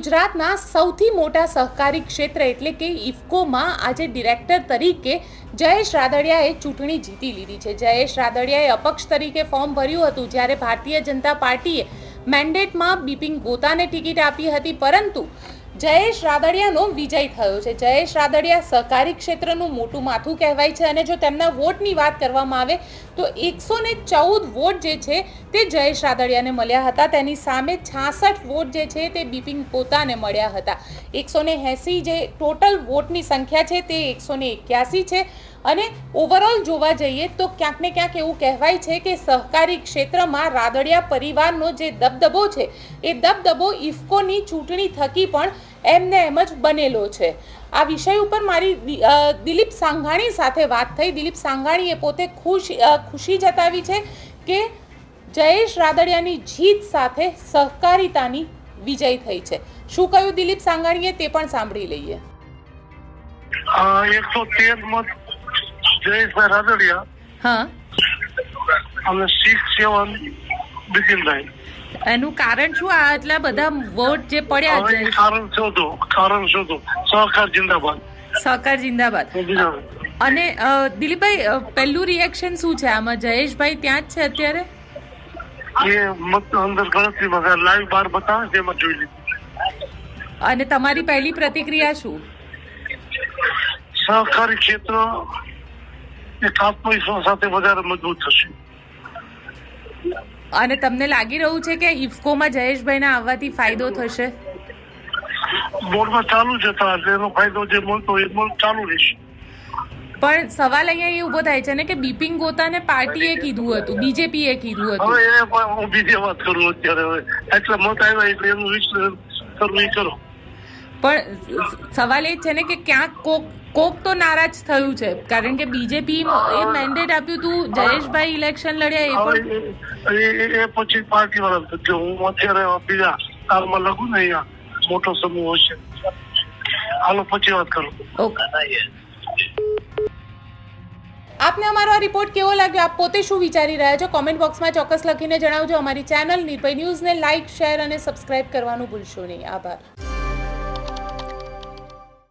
ગુજરાતના સૌથી મોટા સહકારી ક્ષેત્ર એટલે કે ઇફકોમાં આજે ડિરેક્ટર તરીકે જયેશ રાદડિયાએ ચૂંટણી જીતી લીધી છે. જયેશ રાદડિયાએ અપક્ષ તરીકે ફોર્મ ભર્યું હતું જ્યારે ભારતીય જનતા પાર્ટીએ મેન્ડેટમાં બિપિન ગોતાને ટિકિટ આપી હતી, પરંતુ જયેશ રાદડિયાનો વિજય થયો છે. જયેશ રાદડિયા સહકારી ક્ષેત્રનું મોટું માથું કહેવાય છે અને જો તેમના વોટની વાત કરવામાં આવે તો એકસો ને ચૌદ વોટ જે છે તે જયેશ રાદડિયાને મળ્યા હતા. તેની સામે છાસઠ વોટ જે છે તે બિપિન પોતાને મળ્યા હતા. એકસો ને એંસી જે ટોટલ વોટની સંખ્યા છે તે એકસો ને એક્યાસી છે અને ઓવરઓલ જોવા જઈએ તો ક્યાંક ને ક્યાંક એવું કહેવાય છે કે સહકારી ક્ષેત્રમાં રાદડિયા પરિવારનો જે દબદબો છે એ દબદબો ઇફકોની ચૂંટણી થકી પણ એમને એમ જ બનેલો છે. આ વિષય ઉપર મારી દિલીપ સાંઘાણી સાથે વાત થઈ. દિલીપ સાંઘાણીએ પોતે ખુશ ખુશી જતાવી છે કે જયેશ રાદડિયાની જીત સાથે સહકારિતાની વિજય થઈ છે. શું કહ્યું દિલીપ સાંઘાણીએ? તે પણ સાંભળી લઈએ. એકસો તેર મત જયેશભાઈ રાદડિયા હા. અને સિક્સ સેવન એનું કારણ શું? આ આટલા બધા વોટ જે પડ્યા છે. કારણ શોધો. કારણ શોધો. સહકાર જિંદાબાદ. સહકાર જિંદાબાદ. અને દિલીપભાઈ પહેલું રિએક્શન શું છે આમાં? જયેશભાઈ ત્યાં જ છે અત્યારે? એ મત અંદર ગણતરીમાં લાઈવ બાર બતાવે છે એમાં જોઈ લીધું. અને તમારી પહેલી પ્રતિક્રિયા શું? સહકારી ક્ષેત્ર એક આત્મવિશ્વાસ સાથે વધારે મજબૂત થશે. અને તમને લાગી રહ્યું છે કે ઇફકોમાં જયેશભાઈને આવવાથી ફાયદો થશે? બોર્ડમાં ચાલુ જ હતા એનો ફાયદો જે મળતો એ મળ ચાલુ રહેશે. પણ સવાલ અહીંયા એ ઊભો થાય છે ને કે બિપિન ગોતાને પાર્ટીએ કીધું હતું બીજેપીએ કીધું હતું. હવે એ હું બીજી વાત કરું અત્યારે. હવે એટલા મત આવ્યા એટલે એનું વિશ્લેષણ કરવું કરો. પણ સવાલ એ છે ને કે ક્યાંક કોક કોક તો નારાજ થયું છે. કારણ કે બીજેપી એ મેન્ડેટ આપ્યું હતું જયેશભાઈ ઇલેક્શન લડ્યા એ પણ. એ- પછી પાર્ટી વાળા જો હું અત્યારે બીજા કાલમાં લખું ને અહીંયા મોટો સમૂહ હશે હાલો પછી વાત કરું. ઓકે આપને અમારો આ રિપોર્ટ કેવો લાગ્યો? આપ પોતે શું વિચારી રહ્યા છો? કોમેન્ટ બોક્સમાં ચોક્કસ લખીને જણાવજો. અમારી ચેનલ નિર્ભય ન્યૂઝને લાઇક શેર અને સબસ્ક્રાઇબ કરવાનું ભૂલશો નહીં. આભાર.